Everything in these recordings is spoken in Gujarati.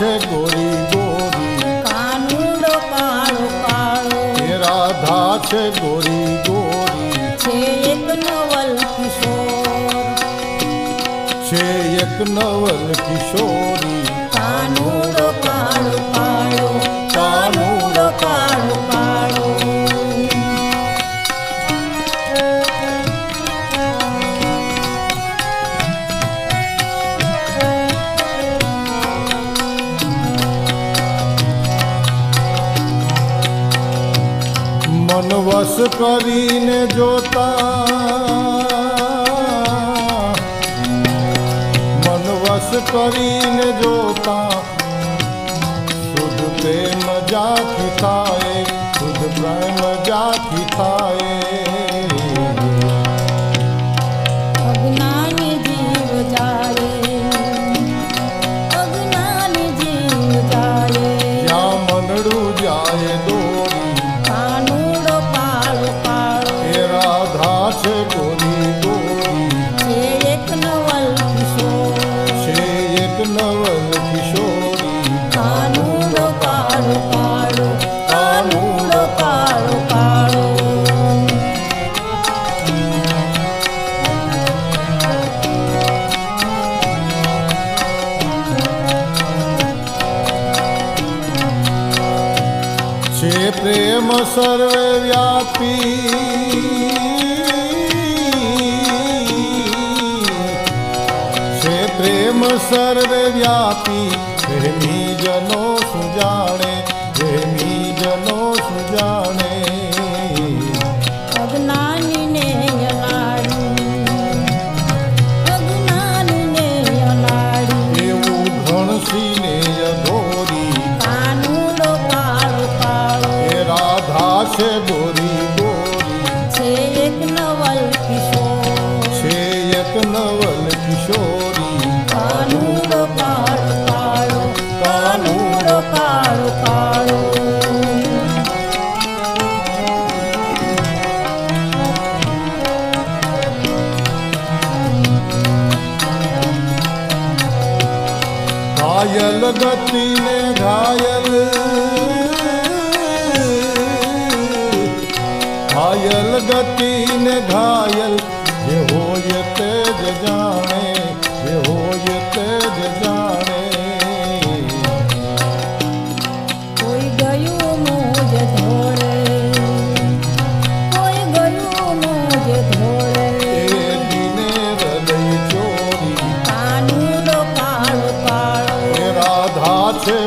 છે ગોરી ગોરી. કાનુડો કાળો કાળો હે રાધા છે ગોરી ગોરી. છે એક નવલ કિશોર. છે એક નવલ કિશોરી. કાનુડો કાળો કાળો વશ કરીને જોતા. મન વશ કરીને જોતા. શુદ્ધ પ્રેમ જાથી થાય શુદ્ધ પ્રેમ જાથી થાય. જાય દોરી છે પ્રેમ સર્વે વ્યાપી. છે પ્રેમ સર્વે વ્યાપી. પ્રેમી જનો સુજાણે પ્રેમી જનો સુજાણે. એક નવલ કિશોર. છે એક નવલ કિશોરી. કાનુડો કાળો કાળો કાનુડો કાળો કાળો. ઘાયલ ગતિને ઘાયલ ગતિને ઘાયલ. જે હોય તે જ જાણે જે હોય તે જ જાણે. કોઈ ગયું મોજ ધોળે કોઈ ગયું મોજ ધોળે. એ દિને હૃદય ચોરી કાનુડો કાળો કાળો રાધા છે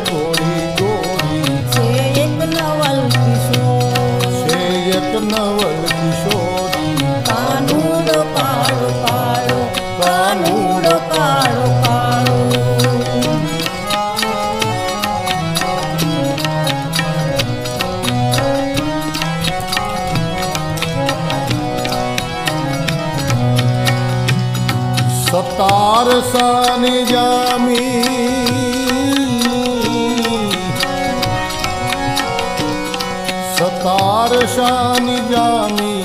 સતાર સાની જામી. સતાર શાની જામી.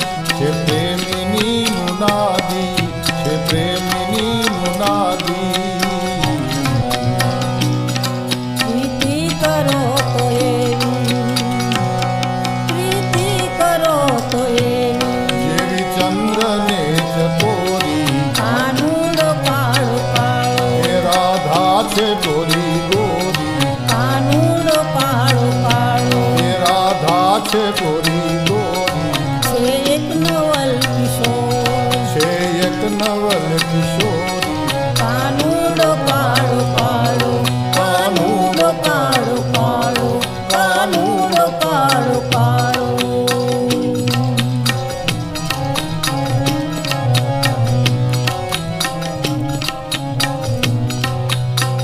રાધા